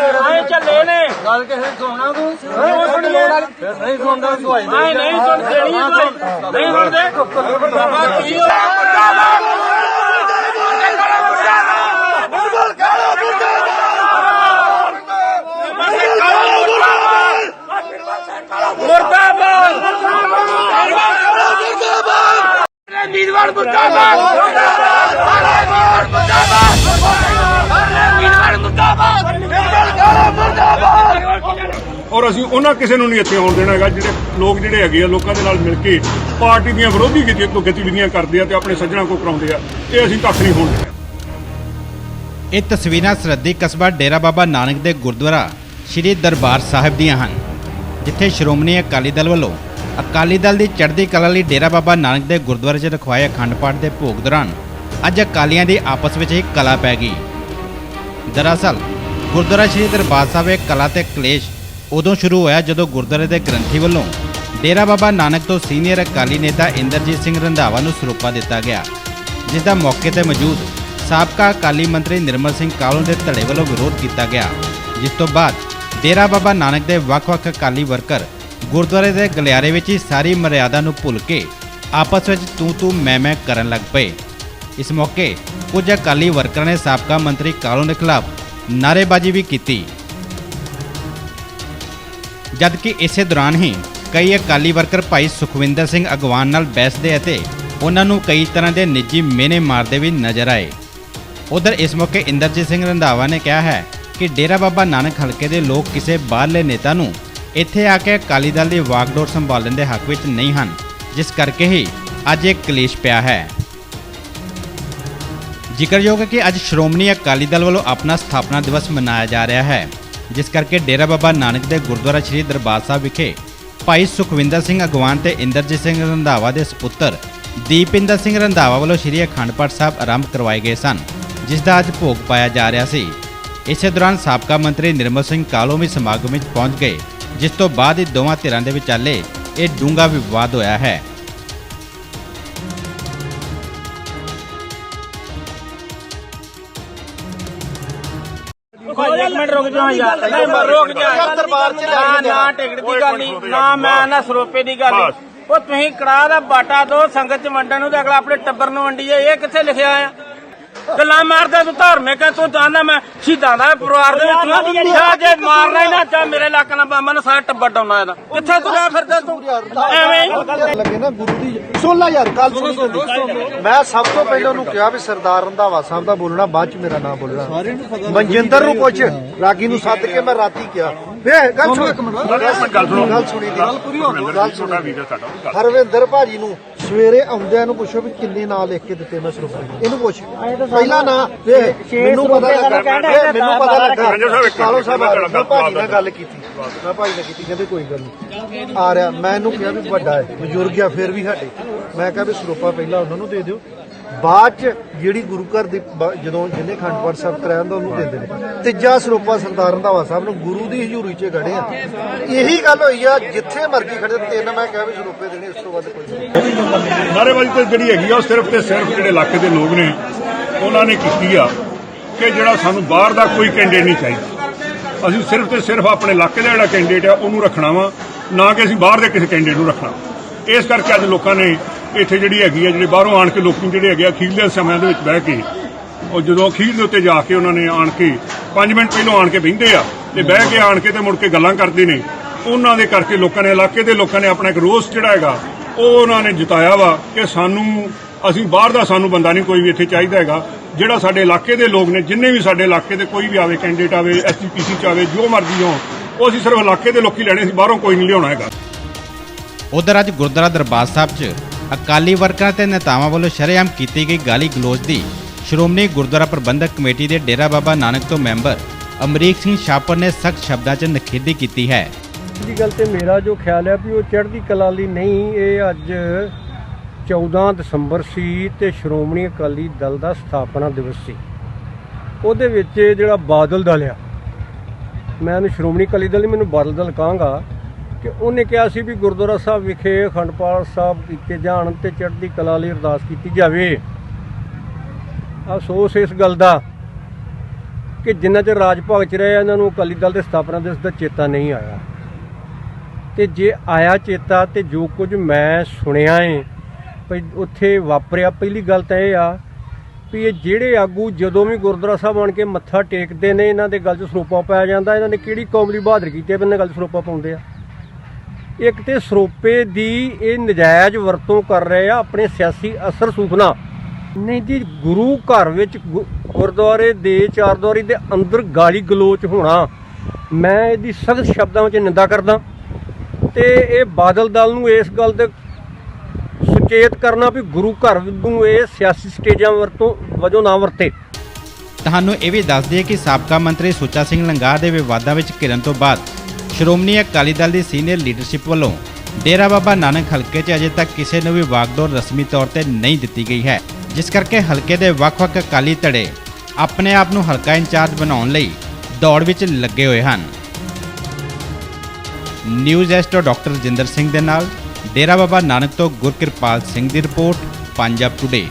ਆਏ ਚੱਲੇ ਨੇ। ਗੱਲ ਕਿਸੇ ਦੀ ਸੁਣਨਾ ਤੂੰ? ਉਹ ਸੁਣੀਏ? ਫਿਰ ਨਹੀਂ ਸੁਣਦਾ ਤੂੰ ਆਈ ਆਏ ਨਹੀਂ ਸੁਣ ਦੇਣੀ ਦਵਾਈ। ਨਹੀਂ ਸੁਣਦੇ। ਬਾਬਾ ਕੀ ਹੋਇਆ? ਮੁਰਦਾਬਾਦ ਮੁਰਦਾਬਾਦ ਮੁਰਦਾਬਾਦ ਮੁਰਦਾਬਾਦ! ਮੁਰਦਾਬਾਦ! ਔਰ ਅਸੀਂ ਉਹਨਾਂ ਕਿਸੇ ਨੂੰ ਨਹੀਂ ਇੱਥੇ ਆਉਣ ਦੇਣਾ ਹੈਗਾ, ਜਿਹੜੇ ਲੋਕ ਜਿਹੜੇ ਹੈਗੇ ਆ, ਲੋਕਾਂ ਦੇ ਨਾਲ ਮਿਲ ਕੇ ਪਾਰਟੀ ਦੀਆਂ ਵਿਰੋਧੀ ਗਤੀਵਿਧੀਆਂ ਕਰਦੇ ਆ ਤੇ ਆਪਣੇ ਸੱਜਣਾ ਕੋ ਕਰਾਉਂਦੇ ਆ, ਇਹ ਅਸੀਂ ਕੱਖ ਨਹੀਂ ਹੋਣ ਦੇਣਾ। ਇਹ ਤਸਵੀਰਾਂ ਸਰਹੱਦੀ ਕਸਬਾ ਡੇਰਾ ਬਾਬਾ ਨਾਨਕ ਦੇ ਗੁਰਦੁਆਰਾ ਸ੍ਰੀ ਦਰਬਾਰ ਸਾਹਿਬ ਦੀਆਂ ਹਨ, ਜਿੱਥੇ ਸ਼੍ਰੋਮਣੀ ਅਕਾਲੀ ਦਲ ਵੱਲੋਂ ਅਕਾਲੀ ਦਲ ਦੀ ਚੜ੍ਹਦੀ ਕਲਾ ਲਈ ਡੇਰਾ ਬਾਬਾ ਨਾਨਕ ਦੇ ਗੁਰਦੁਆਰੇ 'ਚ ਰਖਵਾਏ ਅਖੰਡ ਪਾਠ ਦੇ ਭੋਗ ਦੌਰਾਨ ਅੱਜ ਅਕਾਲੀਆਂ ਦੀ ਆਪਸ ਵਿੱਚ ਹੀ ਕਲਾ ਪੈ ਗਈ। ਦਰਅਸਲ, ਗੁਰਦੁਆਰਾ ਸ੍ਰੀ ਦਰਬਾਰ ਸਾਹਿਬ ਇਹ ਕਲਾ ਤੇ ਕਲੇਸ਼ ਉਦੋਂ ਸ਼ੁਰੂ ਹੋਇਆ ਜਦੋਂ ਗੁਰਦੁਆਰੇ ਦੇ ਗ੍ਰੰਥੀ ਵੱਲੋਂ ਡੇਰਾ ਬਾਬਾ ਨਾਨਕ ਤੋਂ ਸੀਨੀਅਰ ਅਕਾਲੀ ਨੇਤਾ ਇੰਦਰਜੀਤ ਸਿੰਘ ਰੰਧਾਵਾ ਨੂੰ ਸਰੂਪਾ ਦਿੱਤਾ ਗਿਆ ਜਿਸ ਦਾ ਮੌਕੇ ਤੇ ਮੌਜੂਦ ਸਾਬਕਾ ਅਕਾਲੀ ਮੰਤਰੀ ਨਿਰਮਲ ਸਿੰਘ ਕਾਲੋਂ ਦੇ ਧੜੇ ਵੱਲੋਂ ਵਿਰੋਧ ਕੀਤਾ ਗਿਆ, ਜਿਸ ਤੋਂ ਬਾਅਦ ਡੇਰਾ ਬਾਬਾ ਨਾਨਕ ਦੇ ਵੱਖ-ਵੱਖ ਅਕਾਲੀ ਵਰਕਰ ਗੁਰਦੁਆਰੇ ਦੇ ਗਲਿਆਰੇ ਵਿੱਚ ਹੀ ਸਾਰੀ ਮਰਿਆਦਾ ਨੂੰ ਭੁੱਲ ਕੇ ਆਪਸ ਵਿੱਚ ਤੂੰ ਤੂੰ ਮੈਂ ਮੈਂ ਕਰਨ ਲੱਗ ਪਏ। ਇਸ ਮੌਕੇ ਕੁਝ ਅਕਾਲੀ ਵਰਕਰਾਂ ਨੇ ਸਾਬਕਾ ਮੰਤਰੀ ਕਾਲੋਂ ਦੇ ਖਿਲਾਫ ਨਾਅਰੇਬਾਜ਼ੀ ਵੀ ਕੀਤੀ। ਜਦਕਿ ਇਸੇ ਦੌਰਾਨ ਹੀ ਕਈ ਅਕਾਲੀ ਵਰਕਰ ਭਾਈ ਸੁਖਵਿੰਦਰ ਸਿੰਘ ਅਗਵਾਨ ਨਾਲ ਬੈਸਦੇ ਅਤੇ ਉਹਨਾਂ ਨੂੰ ਕਈ ਤਰ੍ਹਾਂ ਦੇ ਨਿੱਜੀ ਮੇਨੇ ਮਾਰਦੇ ਵੀ ਨਜ਼ਰ ਆਏ। ਉਧਰ ਇਸ ਮੌਕੇ ਇੰਦਰਜੀਤ ਸਿੰਘ ਰੰਧਾਵਾ ਨੇ ਕਿਹਾ ਹੈ ਕਿ ਡੇਰਾ ਬਾਬਾ ਨਾਨਕ ਹਲਕੇ ਦੇ ਲੋਕ ਕਿਸੇ ਬਾਹਰਲੇ ਨੇਤਾ ਨੂੰ ਇੱਥੇ ਆ ਕੇ ਅਕਾਲੀ ਦਲ ਦੀ ਵਾਗਡੋਰ ਸੰਭਾਲਣ ਦੇ ਹੱਕ ਵਿੱਚ ਨਹੀਂ ਹਨ, ਜਿਸ ਕਰਕੇ ਹੀ ਅੱਜ ਇਹ ਕਲੇਸ਼ ਪਿਆ ਹੈ। ਜ਼ਿਕਰਯੋਗ ਹੈ ਕਿ ਅੱਜ ਸ਼੍ਰੋਮਣੀ ਅਕਾਲੀ ਦਲ ਵੱਲੋਂ ਆਪਣਾ ਸਥਾਪਨਾ ਦਿਵਸ ਮਨਾਇਆ ਜਾ ਰਿਹਾ ਹੈ। ਜਿਸ ਕਰਕੇ ਡੇਰਾ ਬਾਬਾ ਨਾਨਕ ਦੇ ਗੁਰਦੁਆਰਾ ਸ੍ਰੀ ਦਰਬਾਰ ਸਾਹਿਬ ਵਿਖੇ ਭਾਈ ਸੁਖਵਿੰਦਰ ਸਿੰਘ ਅਗਵਾਨ ਤੇ ਇੰਦਰਜੀਤ ਸਿੰਘ ਰੰਧਾਵਾ ਦੇ ਸੁਪੁੱਤਰ ਦੀਪਿੰਦਰ ਸਿੰਘ ਰੰਧਾਵਾ ਵੱਲੋਂ ਸ੍ਰੀ ਅਖੰਡ ਪਾਠ ਸਾਹਿਬ ਆਰੰਭ ਕਰਵਾਏ ਗਏ ਸਨ, ਜਿਸ ਦਾ ਅੱਜ ਭੋਗ ਪਾਇਆ ਜਾ ਰਿਹਾ ਸੀ। ਇਸੇ ਦੌਰਾਨ ਸਾਬਕਾ ਮੰਤਰੀ ਨਿਰਮਲ ਸਿੰਘ ਕਾਲੋ ਵੀ ਸਮਾਗਮ ਵਿੱਚ ਪਹੁੰਚ ਗਏ, ਜਿਸ ਤੋਂ ਬਾਅਦ ਹੀ ਦੋਵਾਂ ਧਿਰਾਂ ਦੇ ਵਿਚਾਲੇ ਇਹ ਡੂੰਘਾ ਵਿਵਾਦ ਹੋਇਆ ਹੈ। ਰੁਕ ਜਾ ਯਾਰ। ਨਹੀਂ ਮੈਂ ਰੁਕ ਜਾ। ਦਰਬਾਰ ਚ ਲੈ ਨਾ ਨਾ ਟਿਕਟ ਦੀ ਗੱਲ ਨਹੀਂ ਨਾ ਮੈਂ ਨਾ ਸਰੋਪੇ ਦੀ ਗੱਲ। ਉਹ ਤੁਸੀਂ ਕੜਾ ਦਾ ਬਾਟਾ ਦੋ ਸੰਗਤ ਚ ਵੰਡਣ ਨੂੰ ਤੇ ਅਗਲਾ ਆਪਣੇ ਟੱਬਰ ਨੂੰ ਵੰਡੀਏ। ਇਹ ਕਿੱਥੇ ਲਿਖਿਆ ਆ? ਗੱਲਾਂ ਮਾਰਦਾ ਤੂੰ ਧਾਰਮਿਕ ਹੈ ਤੂੰ ਜਾਣਦਾ? ਮੈਂ ਸ਼ਹੀਦਾਂ ਦਾ ਪਰਿਵਾਰ ਦੇ ਵਿੱਚ। ਜਾਂ ਜੇ ਮਾਰਨਾ ਹੀ ਨਾ ਚਾ ਮੇਰੇ ਇਲਾਕੇ ਨਾਲ ਬਾਮਾ ਨੂੰ ਸਾਰਾ ਟੱਬਰ ਡਾਉਣਾ ਇਹਦਾ। ਕਿੱਥੇ ਤੁਰਿਆ ਫਿਰਦਾ ਤੂੰ? ਐਵੇਂ ਹੀ। ਲੱਗੇ ਨਾ ਗੁਰੂ ਦੀ ਸੁਣ ਲੈ ਯਾਰ ਗੱਲ ਸੁਣੀ। ਮੈਂ ਸਭ ਤੋਂ ਪਹਿਲਾਂ ਉਹਨੂੰ ਕਿਹਾ ਵੀ ਸਰਦਾਰ ਰੰਧਾਵਾ ਸਾਹਿਬ ਦਾ ਬੋਲਣਾ ਬਾਅਦ ਚ ਮੇਰਾ ਨਾਮ ਬੋਲਣਾ। ਮਨਜਿੰਦਰ ਨੂੰ ਪੁੱਛ ਰਾਗੀ ਨੂੰ ਸੱਦ ਕੇ ਮੈਂ ਰਾਤੀ ਕਿਹਾ। ਵੇ ਗੱਲ ਸੁਣ। ਇੱਕ ਮਿੰਟ ਗੱਲ ਸੁਣੋ ਗੱਲ ਸੁਣੀ ਦੀ ਗੱਲ ਪੂਰੀ ਗੱਲ ਛੋਟਾ ਸੁਣੀ ਵੀਰ ਹੈ ਸਾਡਾ ਗੱਲ। ਹਰਵਿੰਦਰ ਭਾਜੀ ਨੂੰ ਸਵੇਰੇ ਆਉਂਦਿਆਂ ਨੂੰ ਪੁੱਛੋ ਵੀ ਕਿੰਨੇ ਨਾਂ ਲਿਖ ਕੇ ਦਿੱਤੇ ਮੈਂ ਸਰੂਪ ਇਹਨੂੰ ਪੁੱਛ। ਪਹਿਲਾ ਨਾਂ ਵੇ ਮੈਨੂੰ ਪਤਾ ਲੱਗਾ ਮੈਨੂੰ ਪਤਾ ਲੱਗਾ ਰੰਜਨ ਸਾਹਿਬ ਇੱਕ ਕਾਲੋ ਸਾਹਿਬ ਭਾਜੀ ਨਾਲ ਗੱਲ ਕੀਤੀ ਮੈਂ ਭਾਜੀ ਨਾਲ ਕੀਤੀ ਕਹਿੰਦੇ ਕੋਈ ਗੱਲ ਨਹੀਂ। ਆ ਰਿਹਾ ਮੈਂ ਇਹਨੂੰ ਕਿਹਾ ਵੀ ਵੱਡਾ ਹੈ ਬਜ਼ੁਰਗ ਆ ਫਿਰ ਵੀ ਸਾਡੇ। ਮੈਂ ਕਿਹਾ ਵੀ ਸਰੂਪਾ ਪਹਿਲਾਂ ਉਹਨਾਂ ਨੂੰ ਦੇ ਦਿਓ। ਬਾਅਦ ਚ ਜਿਹੜੀ ਗੁਰੂ ਘਰ ਦੀ ਬ- ਜਦੋਂ ਜਿਹਨੇ ਖੰਡ ਪਾਠ ਸਾਹਿਬ ਕਰਾਇਆ ਹੁੰਦਾ ਉਹਨੂੰ ਦਿੰਦੇ। ਨੇ ਤੀਜਾ ਸਰੂਪਾ ਸਰਦਾਰ ਰੰਧਾਵਾ ਸਾਹਿਬ ਨੂੰ ਗੁਰੂ ਦੀ ਹਜ਼ੂਰੀ 'ਚ ਖੜੇ ਆ। ਇਹੀ ਗੱਲ ਹੋਈ ਆ ਜਿੱਥੇ ਮਰਜ਼ੀ ਖੜੇ ਤਿੰਨ ਮੈਂ ਕਿਹਾ ਵੀ ਸਰੂਪੇ ਦੇਣੇ ਇਸ ਤੋਂ ਵੱਧ ਕੋਈ ਨਹੀਂ। ਨਾਰੇਬਾਜ਼ੀ ਤੇ ਜਿਹੜੀ ਹੈਗੀ ਆ ਉਹ ਸਿਰਫ ਤੇ ਸਿਰਫ ਜਿਹੜੇ ਇਲਾਕੇ ਦੇ ਲੋਕ ਨੇ ਉਹਨਾਂ ਨੇ ਕੀਤੀ ਆ ਕਿ ਜਿਹੜਾ ਸਾਨੂੰ ਬਾਹਰ ਦਾ ਕੋਈ ਕੈਂਡੀਡੇਟ ਨਹੀਂ ਚਾਹੀਦਾ। ਅਸੀਂ ਸਿਰਫ ਤੇ ਸਿਰਫ ਆਪਣੇ ਇਲਾਕੇ ਦਾ ਜਿਹੜਾ ਕੈਂਡੀਡੇਟ ਆ, ਉਹਨੂੰ ਰੱਖਣਾ ਵਾ, ਨਾ ਕਿ ਅਸੀਂ ਬਾਹਰ ਦੇ ਕਿਸੇ ਕੈਂਡੀਡੇਟ ਨੂੰ ਰੱਖਣਾ। ਇਸ ਕਰਕੇ ਅੱਜ ਲੋਕਾਂ ਨੇ ਇੱਥੇ ਜਿਹੜੀ ਹੈਗੀ ਆ, ਜਿਹੜੇ ਬਾਹਰੋਂ ਆਣ ਕੇ ਲੋਕੀ ਜਿਹੜੇ ਹੈਗੇ ਆ ਅਖੀਰਲੇ ਸਮਿਆਂ ਦੇ ਵਿੱਚ ਬਹਿ ਕੇ, ਉਹ ਜਦੋਂ ਅਖੀਰ ਦੇ ਉੱਤੇ ਜਾ ਕੇ ਉਹਨਾਂ ਨੇ ਆਣ ਕੇ 5 ਮਿੰਟ ਪਹਿਲਾਂ ਆਣ ਕੇ ਬਹਿੰਦੇ ਆ, ਤੇ ਬਹਿ ਕੇ ਆਣ ਕੇ ਤੇ ਮੁੜ ਕੇ ਗੱਲਾਂ ਕਰਦੇ ਨੇ, ਉਹਨਾਂ ਦੇ ਕਰਕੇ ਲੋਕਾਂ ਨੇ, ਇਲਾਕੇ ਦੇ ਲੋਕਾਂ ਨੇ ਆਪਣਾ ਇੱਕ ਰੋਸ ਜਿਹੜਾ ਹੈਗਾ, ਉਹ ਉਹਨਾਂ ਨੇ ਜਿਤਾਇਆ ਵਾ ਕਿ ਸਾਨੂੰ ਅਸੀਂ ਬਾਹਰ ਦਾ ਸਾਨੂੰ ਬੰਦਾ ਨਹੀਂ ਕੋਈ ਵੀ ਇੱਥੇ ਚਾਹੀਦਾ ਹੈਗਾ। ਜਿਹੜਾ ਸਾਡੇ ਇਲਾਕੇ ਦੇ ਲੋਕ ਨੇ ਜਿੰਨੇ ਵੀ ਸਾਡੇ ਇਲਾਕੇ ਦੇ ਕੋਈ ਵੀ ਆਵੇ ਕੈਂਡੀਡੇਟ ਆਵੇ ਐਸਜੀਪੀਸੀ ਚ ਆਵੇ ਜੋ ਮਰਜ਼ੀ ਹੋ ਉਹ ਅਸੀਂ ਸਿਰਫ ਇਲਾਕੇ ਦੇ ਲੋਕੀ ਲੈਣੇ ਸੀ ਬਾਹਰੋਂ ਕੋਈ ਨਹੀਂ ਲਿਆਉਣਾ ਹੈਗਾ। ਉਧਰ ਅੱਜ ਗੁਰਦੁਆਰਾ ਦਰਬਾਰ ਸਾਹਿਬ 'ਚ ਅਕਾਲੀ ਵਰਕਰਾਂ ਤੇ ਨੇਤਾਵਾਂ ਵੱਲੋਂ ਸ਼ਰੇਆਮ ਕੀਤੀ ਗਈ ਗਾਲੀ ਗਲੋਚ ਦੀ ਸ਼੍ਰੋਮਣੀ ਗੁਰਦੁਆਰਾ ਪ੍ਰਬੰਧਕ ਕਮੇਟੀ ਦੇ ਡੇਰਾ ਬਾਬਾ ਨਾਨਕ ਤੋਂ ਮੈਂਬਰ ਅਮਰੀਕ ਸਿੰਘ ਛਾਪਰ ਨੇ ਸਖਤ ਸ਼ਬਦਾਂ 'ਚ ਨਖੇਦੀ ਕੀਤੀ ਹੈ। ਦੀ ਗੱਲ ਤੇ ਮੇਰਾ ਜੋ ਖਿਆਲ ਹੈ ਵੀ ਉਹ ਚੜ੍ਹਦੀ ਕਲਾ ਲਈ ਨਹੀਂ ਇਹ ਅੱਜ 14 ਦਸੰਬਰ ਸੀ ਤੇ ਸ਼੍ਰੋਮਣੀ ਅਕਾਲੀ ਦਲ ਦਾ ਸਥਾਪਨਾ ਦਿਵਸ ਸੀ। ਉਹਦੇ ਵਿੱਚ ਜਿਹੜਾ ਬਾਦਲ ਦਲ ਆ, ਮੈਂ ਉਹਨੂੰ ਸ਼੍ਰੋਮਣੀ ਅਕਾਲੀ ਦਲ ਮੈਨੂੰ ਬਾਦਲ ਦਲ ਕਹਾਂਗਾ ਕਿ ਉਹਨੇ ਕਿਹਾ ਸੀ ਵੀ ਗੁਰਦੁਆਰਾ ਸਾਹਿਬ ਵਿਖੇ ਅਖੰਡ ਪਾਠ ਸਾਹਿਬ ਕੀਤੇ ਜਾਣ ਤੇ ਚੜ੍ਹਦੀ ਕਲਾ ਲਈ ਅਰਦਾਸ ਕੀਤੀ ਜਾਵੇ। ਅਫਸੋਸ ਇਸ ਗੱਲ ਦਾ ਕਿ ਜਿੰਨਾ ਚਿਰ ਰਾਜ ਭਾਗ ਚ ਰਹੇ ਇਹਨਾਂ ਨੂੰ ਅਕਾਲੀ ਦਲ ਦੇ ਸਥਾਪਨਾ ਦਿਵਸ ਦਾ ਚੇਤਾ ਨਹੀਂ ਆਇਆ। ਤੇ ਜੇ ਆਇਆ ਚੇਤਾ ਤੇ ਜੋ ਕੁਝ ਮੈਂ ਸੁਣਿਆ ਏ ਉੱਥੇ ਵਾਪਰਿਆ। ਪਹਿਲੀ ਗੱਲ ਤਾਂ ਇਹ ਆ ਵੀ ਇਹ ਜਿਹੜੇ ਆਗੂ ਜਦੋਂ ਵੀ ਗੁਰਦੁਆਰਾ ਸਾਹਿਬ ਆਣ ਕੇ ਮੱਥਾ ਟੇਕਦੇ ਨੇ, ਇਹਨਾਂ ਦੇ ਗੱਲ 'ਚ ਸਰੋਪਾ ਪਾਇਆ ਜਾਂਦਾ। ਇਹਨਾਂ ਨੇ ਕਿਹੜੀ ਕੌਮਲੀ ਬਹਾਦਰ ਕੀਤੀ ਹੈ ਵੀ ਗੱਲ 'ਚ ਸਰੋਪਾ ਪਾਉਂਦੇ ਆ? ਇੱਕ ਤੇ ਸਰੋਪੇ ਦੀ ਇਹ ਨਜਾਇਜ਼ ਵਰਤੋਂ ਕਰ ਰਹੇ ਆ ਆਪਣੇ ਸਿਆਸੀ ਅਸਰ ਸੂਫਨਾ ਨਹੀਂ ਜੀ, ਗੁਰੂ ਘਰ ਵਿੱਚ ਗੁ- ਗੁਰਦੁਆਰੇ ਦੇ ਚਾਰਦੁਆਰੀ ਦੇ ਅੰਦਰ ਗਾਲੀ ਗਲੋਚ ਹੋਣਾ, ਮੈਂ ਇਹਦੀ ਸਖਤ ਸ਼ਬਦਾਂ ਵਿੱਚ ਨਿੰਦਾ ਕਰਦਾ। ਤੇ ਇਹ ਬਾਦਲ ਦਲ ਨੂੰ ਇਸ ਗੱਲ ਦੇ ਸੁਚੇਤ ਕਰਨਾ ਵੀ ਗੁਰੂ ਘਰ ਨੂੰ ਇਹ ਸਿਆਸੀ ਸਟੇਜਾਂ ਵਰਤੋਂ ਵਜੋਂ ਨਾ ਵਰਤੇ। ਤੁਹਾਨੂੰ ਇਹ ਵੀ ਦੱਸ ਦਈਏ ਕਿ ਸਾਬਕਾ ਮੰਤਰੀ ਸੁੱਚਾ ਸਿੰਘ ਲੰਗਾਹ ਦੇ ਵਿਵਾਦਾਂ ਵਿੱਚ ਘਿਰਨ ਤੋਂ ਬਾਅਦ ਸ਼੍ਰੋਮਣੀ ਅਕਾਲੀ ਦਲ ਦੀ ਸੀਨੀਅਰ ਲੀਡਰਸ਼ਿਪ ਵੱਲੋਂ ਡੇਰਾ ਬਾਬਾ ਨਾਨਕ ਹਲਕੇ 'ਚ ਅਜੇ ਤੱਕ ਕਿਸੇ ਨੂੰ ਵੀ ਵਾਗਡੋਰ ਰਸਮੀ ਤੌਰ ਤੇ ਨਹੀਂ ਦਿੱਤੀ ਗਈ ਹੈ, ਜਿਸ ਕਰਕੇ ਹਲਕੇ ਦੇ ਵੱਖ-ਵੱਖ ਅਕਾਲੀ ਧੜੇ ਆਪਣੇ ਆਪ ਨੂੰ ਹਲਕਾ ਇੰਚਾਰਜ ਬਣਾਉਣ ਲਈ ਦੌੜ ਵਿੱਚ ਲੱਗੇ ਹੋਏ ਹਨ। ਨਿਊਜ਼ ਐਸਟੋ ਡਾਕਟਰ ਜਿੰਦਰ ਸਿੰਘ ਦੇ ਨਾਲ ਡੇਰਾ ਬਾਬਾ ਨਾਨਕ ਤੋਂ ਗੁਰਕਿਰਪਾਲ ਸਿੰਘ ਦੀ ਰਿਪੋਰਟ ਪੰਜਾਬ ਟੁਡੇ